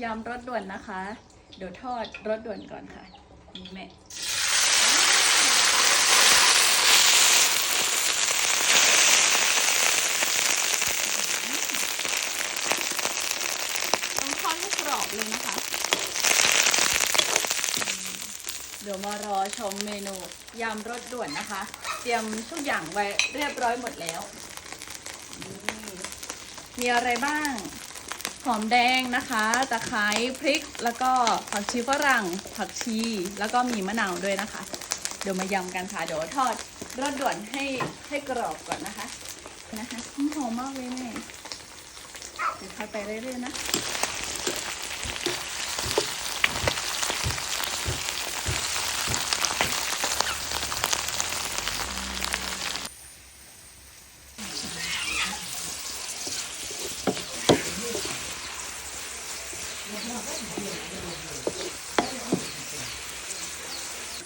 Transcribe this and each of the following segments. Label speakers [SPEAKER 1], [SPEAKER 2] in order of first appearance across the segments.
[SPEAKER 1] ยำรสด่วนนะคะ เดี๋ยวทอดรสด่วนก่อนค่ะ นี่แม่ต้องทอดให้กรอบเลยนะคะ เดี๋ยวมารอชมเมนูยำรสด่วนนะคะ เตรียมทุกอย่างไว้เรียบร้อยหมดแล้วนี่มีอะไรบ้าง หอมแดงนะคะตะไคร้พริก แล้วก็ผักชีฝรั่ง ผักชี แล้วก็มีมะนาวด้วยนะคะ เดี๋ยวมายำกันค่ะ เดี๋ยวทอดรสด่วนให้ให้กรอบก่อนนะคะนะคะหอมมากเลยแม่เดี๋ยวทอดไปเรื่อยๆนะ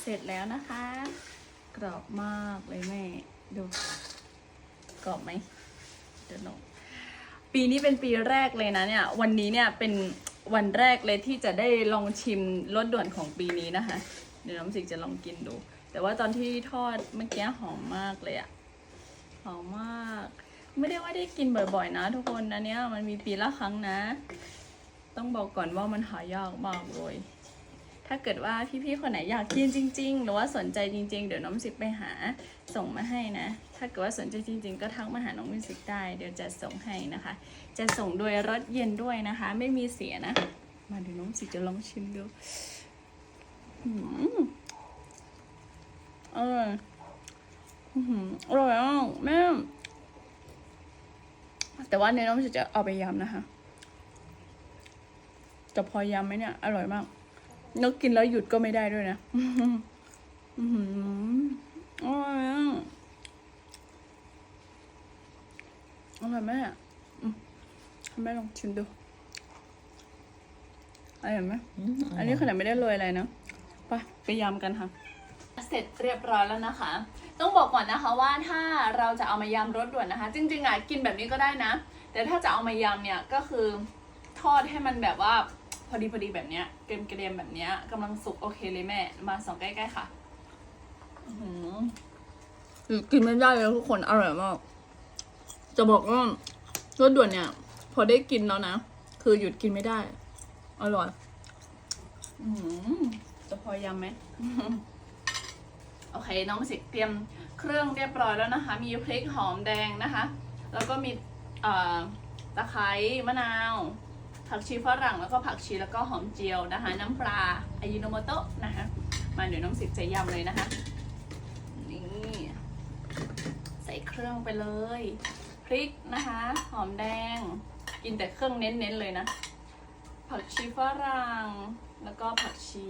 [SPEAKER 1] เสร็จแล้วนะคะ กรอบมากเลยแม่ ดู กรอบไหมเดี๋ยวหนูปีนี้เป็นปีแรกเลยนะเนี่ย วันนี้เนี่ยเป็นวันแรกเลยที่จะได้ลองชิมรสด่วนของปีนี้นะคะ เดี๋ยวน้ำสิกจะลองกินดู แต่ว่าตอนที่ทอดเมื่อกี้หอมมากเลยอะหอมมาก ไม่ได้ว่าได้กินบ่อยๆนะทุกคนอันเนี้ยมันมีปีละครั้งนะ ต้องบอกก่อนว่ามันหายากมากเลย ถ้าเกิดว่าพี่ๆคนไหนอยากกินจริง ๆ หรือว่าสนใจจริง ๆ เดี๋ยวน้องมิสิกไปหาส่งมาให้นะ ถ้าเกิดว่าสนใจจริง ๆ ก็ทักมาหาน้องมิวสิกได้ เดี๋ยวจะส่งให้นะคะ จะส่งโดยรถเย็นด้วยนะคะ ไม่มีเสียนะ มาเดี๋ยวน้องมิสิกจะลองชิมดูอืมอร่อยอื้อร่อยอะแม่แต่ว่าเนื้อน้องมิสิกจะเอาไปยำนะคะ จะพอยำไหมเนี่ย อร่อยมากนกกินแล้วหยุดก็ไม่ได้ด้วยนะอื้อหืออร่อยอะอร่อยไหมอะอืมให้แม่ลองชิมดูอร่อยไหมอันนี้ขนาดไม่ได้โรยอะไรนะไปไปยำกันค่ะเสร็จเรียบร้อยแล้วนะคะ ต้องบอกก่อนนะคะว่าถ้าเราจะเอามายำรสด่วนนะคะ จริงๆอะกินแบบนี้ก็ได้นะ แต่ถ้าจะเอามายำเนี่ยก็คือทอดให้มันแบบว่า พอดีพอดีแบบเนี้ยเกรียมเกรียมๆแบบเนี้ยกำลังสุกโอเคเลยแม่ มาสองใกล้ๆค่ะอื้อหือกินไม่ได้เลยทุกคนอร่อยมาก จะบอกว่ารสด่วนเนี่ย พอได้กินแล้วนะ คือหยุดกินไม่ได้ อร่อยอืมจะพอยำไหมโอเค น้องสิกเตรียมเครื่องเรียบร้อยแล้วนะคะ มีพริกหอมแดงนะคะ แล้วก็มีเอ่อตะไคร้มะนาว ผักชีฝรั่งแล้วก็ผักชีแล้วก็หอมเจียวนะคะ น้ำปลาอายิโนโมโตะนะคะ มาเดี๋ยวน้องสิกจะยำเลยนะคะ นี่ ใส่เครื่องไปเลย พริกนะคะ หอมแดง กินแต่เครื่องเน้นๆเลยนะ ผักชีฝรั่งแล้วก็ผักชี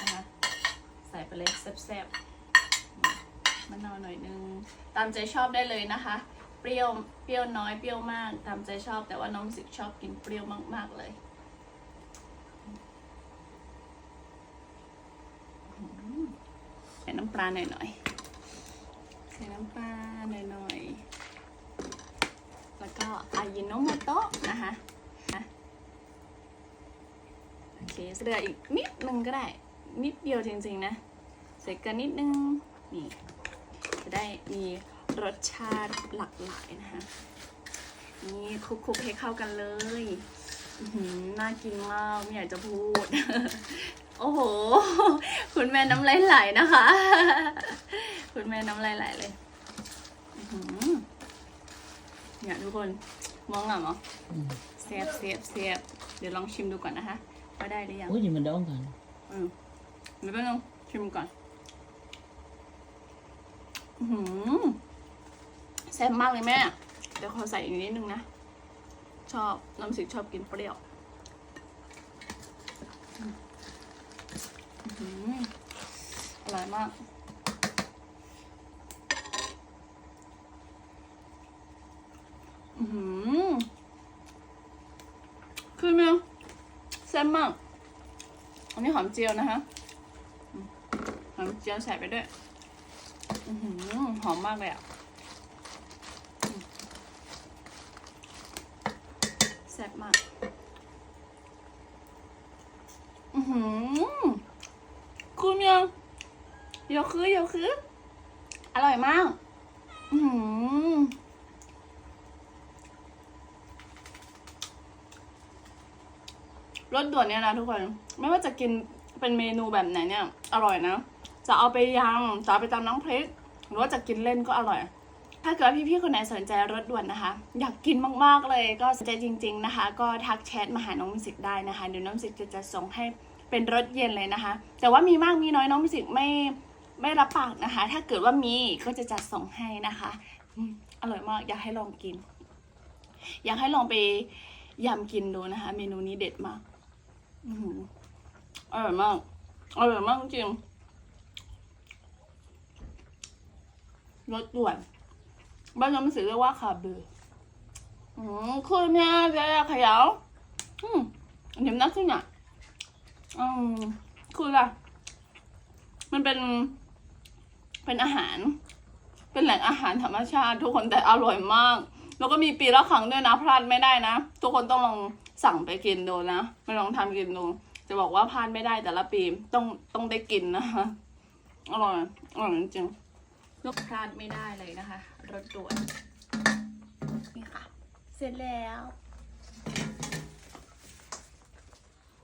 [SPEAKER 1] นะคะ ใส่ไปเลยแซ่บๆมะนาวหน่อยนึง ตามใจชอบได้เลยนะคะ เปรี้ยว เปรี้ยวน้อย เปรี้ยวมาก ตามใจชอบ แต่ว่าน้องสิกชอบกินเปรี้ยวมาก ๆ เลยอืมใส่น้ำปลาหน่อยๆ ใส่น้ำปลาหน่อยๆ แล้วก็อายิโนโมโตะนะคะโอเคเหลืออีกนิดนึงก็ได้ นิดเดียวจริงๆนะ ใส่กันนิดนึง นี่ จะได้มี รสชาติหลากหลายนะคะนี่คลุกๆให้เข้ากันเลยอื้อหือน่ากินมากไม่อยากจะพูด โอ้โห คุณแม่น้ำลายไหลนะคะ คุณแม่น้ำลายไหลเลยอื้อหือเนี่ยทุกคนมองอะเหรอเสียบเสียบเสียบเดี๋ยวลองชิมดูก่อนนะคะว่าได้หรือยัง
[SPEAKER 2] Ui, nhưng mà đón còn
[SPEAKER 1] อืมเดี๋ยวแป๊บนึงชิมก่อน อือหือ แซ่บมากเลยแม่ เดี๋ยวขอใส่อีกนิดนึงนะ ชอบน้ำสิกชอบกินเปรี้ยวอร่อยมาก อือหือคือมั้ยแซ่บมาก อันนี้หอมเจียวนะคะ หอมเจียวใส่ไปด้วย อือหือหอมมากเลยอะอืม แซ่บมาก อือหือคุณยังเดี๋ยวคือเดี๋ยวคือ อร่อยมาก อือหือรสด่วนเนี่ยนะทุกคน ไม่ว่าจะกินเป็นเมนูแบบไหนเนี่ย อร่อยนะ จะเอาไปยำจะเอาไปตำน้ำพริก หรือว่าจะกินเล่นก็อร่อย ถ้าเกิดพี่ๆคนไหนสนใจรสด่วนนะคะ อยากกินมากๆเลยก็สนใจจริง ๆนะคะ ก็ทักแชทมาหาน้องมิสิกได้นะคะเดี๋ยวน้องมิสิกจะจะส่งให้เป็นรสเย็นเลยนะคะ แต่ว่ามีมากมีน้อยน้องมิสิกไม่ไม่รับปากนะคะ ถ้าเกิดว่ามีก็จะจัดส่งให้นะคะอร่อยมากอยากให้ลองกิน อยากให้ลองไปยำกินดูนะคะ เมนูนี้เด็ดมากอือหืออร่อยมากอร่อยมากจริงรสด่วน บ้านน้ำสือเรียกว่าคาเบืออืมคุณแม่จะอยากขยาวอืมเดี๋ยวนักขึ้นอะอืมคืออะไรมันเป็น เป็นอาหาร เป็นแหล่งอาหารธรรมชาติ ทุกคนแต่อร่อยมาก แล้วก็มีปีละครั้งด้วยนะพลาดไม่ได้นะ ทุกคนต้องลองสั่งไปกินดูนะมาลองทำกินดูจะบอกว่าพลาดไม่ได้แต่ละปีต้องต้องได้กินนะคะอร่อยอร่อยจริง ลูกพลาดไม่ได้เลยนะคะ รถด่วนนี่ค่ะ เสร็จแล้ว